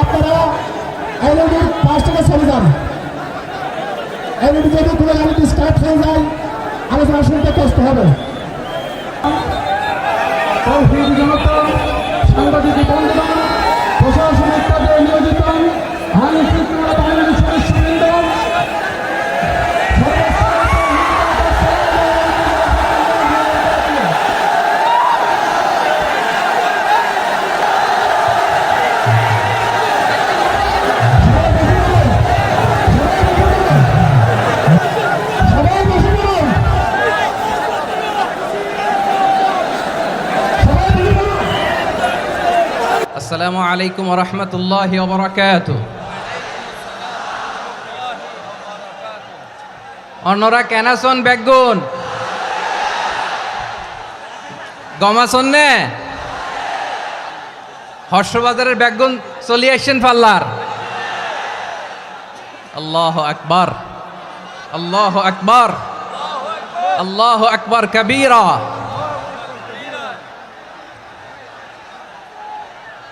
আপনারা এলইডির পাঁচ টাকা চলে যান। এলইডি যদি কোনো এলইডি স্টার্ট হয়ে যায়। আলোচনা শুনতে কষ্ট হবে। সাংবাদিক বন্ধুগণ আলাইকুম রহমতুল্লাহ বরকাত অন্যরা কেনাসন বেগুন? গমাসন নে? হর্ষবাজারের বেগুন চলি আসছেন পাল্লার। আল্লাহ আকবার। আল্লাহ আকবার। আল্লাহ আকবার কবীরা।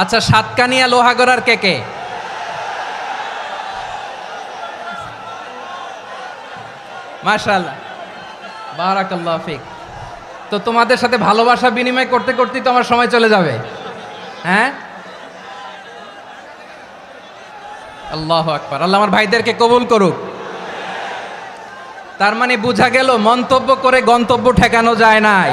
আচ্ছা সাতকানিয়া লোহাগড়ার কে কে? মাশাল্লাহ বারাকাল্লাহ ফিক। তো তোমাদের সাথে ভালোবাসা বিনিময় করতে করতেই তো আমার সময় চলে যাবে। হ্যাঁ? আল্লাহ আকবার। আল্লাহ আমার ভাইদেরকে কবুল করুক। তার মানে বোঝা গেল, মন্তব্য করে গন্তব্য ঠেকানো যায় নাই।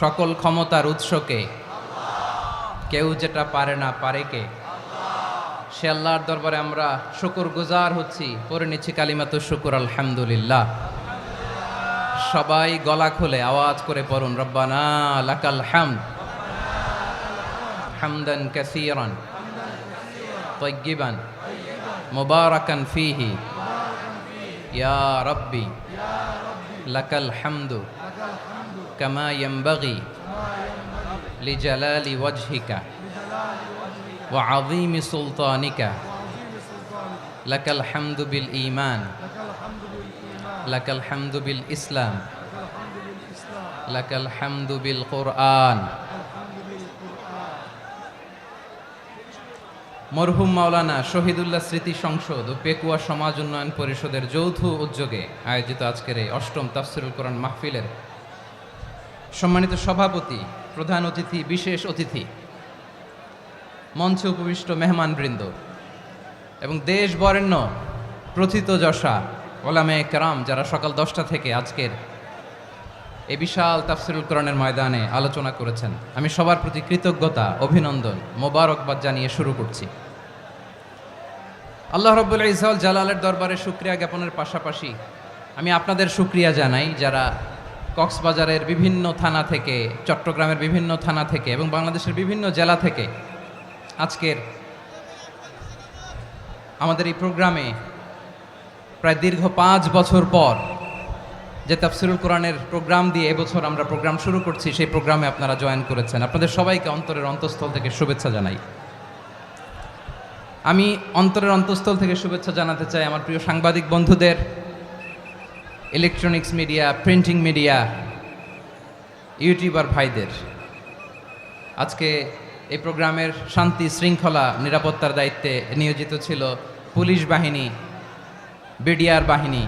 সকল ক্ষমতার উৎসকে। কেউ যেটা পারে না পারে কে? সে আল্লাহর দরবারে আমরা শুকুর গুজার হচ্ছি। পরে নিচ্ছি কালিমাত শুকুর, আলহামদুলিল্লাহ। সবাই গলা খুলে আওয়াজ করে পড়ুন, রব্বানা লাকাল হামদ। হামদান ক্যাসিয়ান তৈগিবান মুবারাকান ফিহি। ইয়া রব্বি লাকাল হামদু। লিজালালি ওয়াজহিকা ওয়া আযীমি সুলতানিকা। লাকাল বিল ঈমান। লাকাল হামদু ইসলাম। লাকাল কোরআন মরহুম মাওলানা শহীদুল্লাহ স্মৃতি সংসদ ও পেকুয়া সমাজ উন্নয়ন পরিষদের যৌথ উদ্যোগে আয়োজিত আজকের এই অষ্টম তাফসিরুল কোরআন মাহফিলের সম্মানিত সভাপতি, প্রধান অতিথি, বিশেষ অতিথি, মঞ্চে উপবিষ্ট মেহমানবৃন্দ এবং দেশ বরেণ্য প্রথিত যশা, ওলামে কেরাম, যারা সকাল দশটা থেকে আজকের এই বিশাল তাফসিরুল কোরআনের ময়দানে আলোচনা করেছেন। আমি সবার প্রতি কৃতজ্ঞতা, অভিনন্দন, মোবারকবাদ জানিয়ে শুরু করছি। আল্লাহ রব্বুল ইসাউল জালালের দরবারে শুক্রিয়া জ্ঞাপনের পাশাপাশি আমি আপনাদের শুক্রিয়া জানাই যারা কক্সবাজারের বিভিন্ন থানা থেকে, চট্টগ্রামের বিভিন্ন থানা থেকে এবং বাংলাদেশের বিভিন্ন জেলা থেকে আজকের আমাদের এই প্রোগ্রামে প্রায় দীর্ঘ পাঁচ বছর পর যে তাফসিরুল কোরআনের প্রোগ্রাম দিয়ে এবছর আমরা প্রোগ্রাম শুরু করছি, সেই প্রোগ্রামে আপনারা জয়েন করেছেন। আপনাদের সবাইকে অন্তরের অন্তঃস্থল থেকে শুভেচ্ছা জানাই। আমি অন্তরের অন্তঃস্থল থেকে শুভেচ্ছা জানাতে চাই আমার প্রিয় সাংবাদিক বন্ধুদের। Electronics media printing media YouTuber ভাইদের। আজকে এই প্রোগ্রামের শান্তি শৃঙ্খলা, নিরাপত্তার দায়িত্বে নিয়োজিত ছিল পুলিশ বাহিনী, বিডিআর বাহিনী,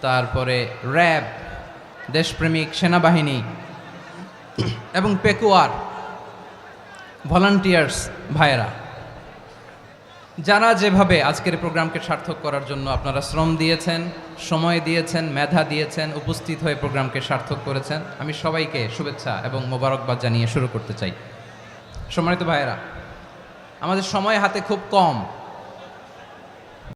তারপরে র্যাব, দেশপ্রেমিক সেনাবাহিনী এবং পেকুয়ার ভলান্টিয়ার্স ভাইয়েরা। যারা যেভাবে আজকের প্রোগ্রামকে সার্থক করার জন্য আপনারা শ্রম দিয়েছেন, সময় দিয়েছেন, মেধা দিয়েছেন, উপস্থিত হয়ে প্রোগ্রামকে সার্থক করেছেন, আমি সবাইকে শুভেচ্ছা এবং মোবারকবাদ জানিয়ে শুরু করতে চাই। সম্মানিত ভাইয়েরা, আমাদের সময় হাতে খুব কম।